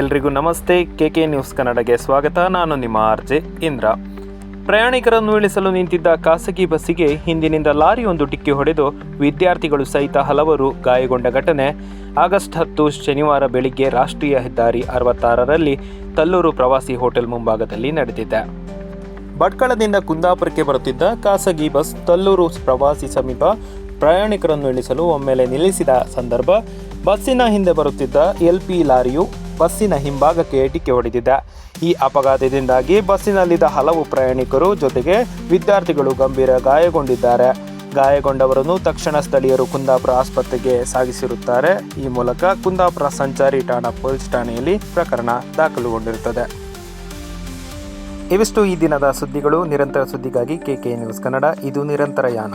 ಎಲ್ರಿಗೂ ನಮಸ್ತೆ. K K news ಕನ್ನಡಗೆ ಸ್ವಾಗತ. ನಾನು ನಿಮ್ಮ ಆರ್ಜೆ ಇಂದ್ರ. ಪ್ರಯಾಣಿಕರನ್ನು ಇಳಿಸಲು ನಿಂತಿದ್ದ ಖಾಸಗಿ ಬಸ್ಸಿಗೆ ಹಿಂದಿನಿಂದ ಲಾರಿಯೊಂದು ಡಿಕ್ಕಿ ಹೊಡೆದು ವಿದ್ಯಾರ್ಥಿಗಳು ಸಹಿತ ಹಲವರು ಗಾಯಗೊಂಡ ಘಟನೆ. ಆಗಸ್ಟ್ ಹತ್ತು, ಶನಿವಾರ ಬೆಳಿಗ್ಗೆ ರಾಷ್ಟ್ರೀಯ ಹೆದ್ದಾರಿ ಅರವತ್ತಾರರಲ್ಲಿ ತಲ್ಲೂರು ಪ್ರವಾಸಿ ಹೋಟೆಲ್ ಮುಂಭಾಗದಲ್ಲಿ ನಡೆದಿದೆ. ಭಟ್ಕಳದಿಂದ ಕುಂದಾಪುರಕ್ಕೆ ಬರುತ್ತಿದ್ದ ಖಾಸಗಿ ಬಸ್ ತಲ್ಲೂರು ಪ್ರವಾಸಿ ಸಮೀಪ ಪ್ರಯಾಣಿಕರನ್ನು ಇಳಿಸಲು ಒಮ್ಮೆಲೆ ನಿಲ್ಲಿಸಿದ ಸಂದರ್ಭ, ಬಸ್ಸಿನ ಹಿಂದೆ ಬರುತ್ತಿದ್ದ ಎಲ್ಪಿ ಲಾರಿಯು ಬಸ್ಸಿನ ಹಿಂಭಾಗಕ್ಕೆ ಡಿಕ್ಕಿ ಹೊಡೆದಿದೆ. ಈ ಅಪಘಾತದಿಂದಾಗಿ ಬಸ್ಸಿನಲ್ಲಿದ್ದ ಹಲವು ಪ್ರಯಾಣಿಕರು ಜೊತೆಗೆ ವಿದ್ಯಾರ್ಥಿಗಳು ಗಂಭೀರ ಗಾಯಗೊಂಡಿದ್ದಾರೆ. ಗಾಯಗೊಂಡವರನ್ನು ತಕ್ಷಣ ಸ್ಥಳೀಯರು ಕುಂದಾಪುರ ಆಸ್ಪತ್ರೆಗೆ ಸಾಗಿಸಿರುತ್ತಾರೆ. ಈ ಮೂಲಕ ಕುಂದಾಪುರ ಸಂಚಾರಿ ಠಾಣಾ ಪೊಲೀಸ್ ಠಾಣೆಯಲ್ಲಿ ಪ್ರಕರಣ ದಾಖಲುಗೊಂಡಿರುತ್ತದೆ. ಇವಿಷ್ಟು ಈ ದಿನದ ಸುದ್ದಿಗಳು. ನಿರಂತರ ಸುದ್ದಿಗಾಗಿ ಕೆ ಕೆ ನ್ಯೂಸ್ ಕನ್ನಡ. ಇದು ನಿರಂತರ ಯಾನ.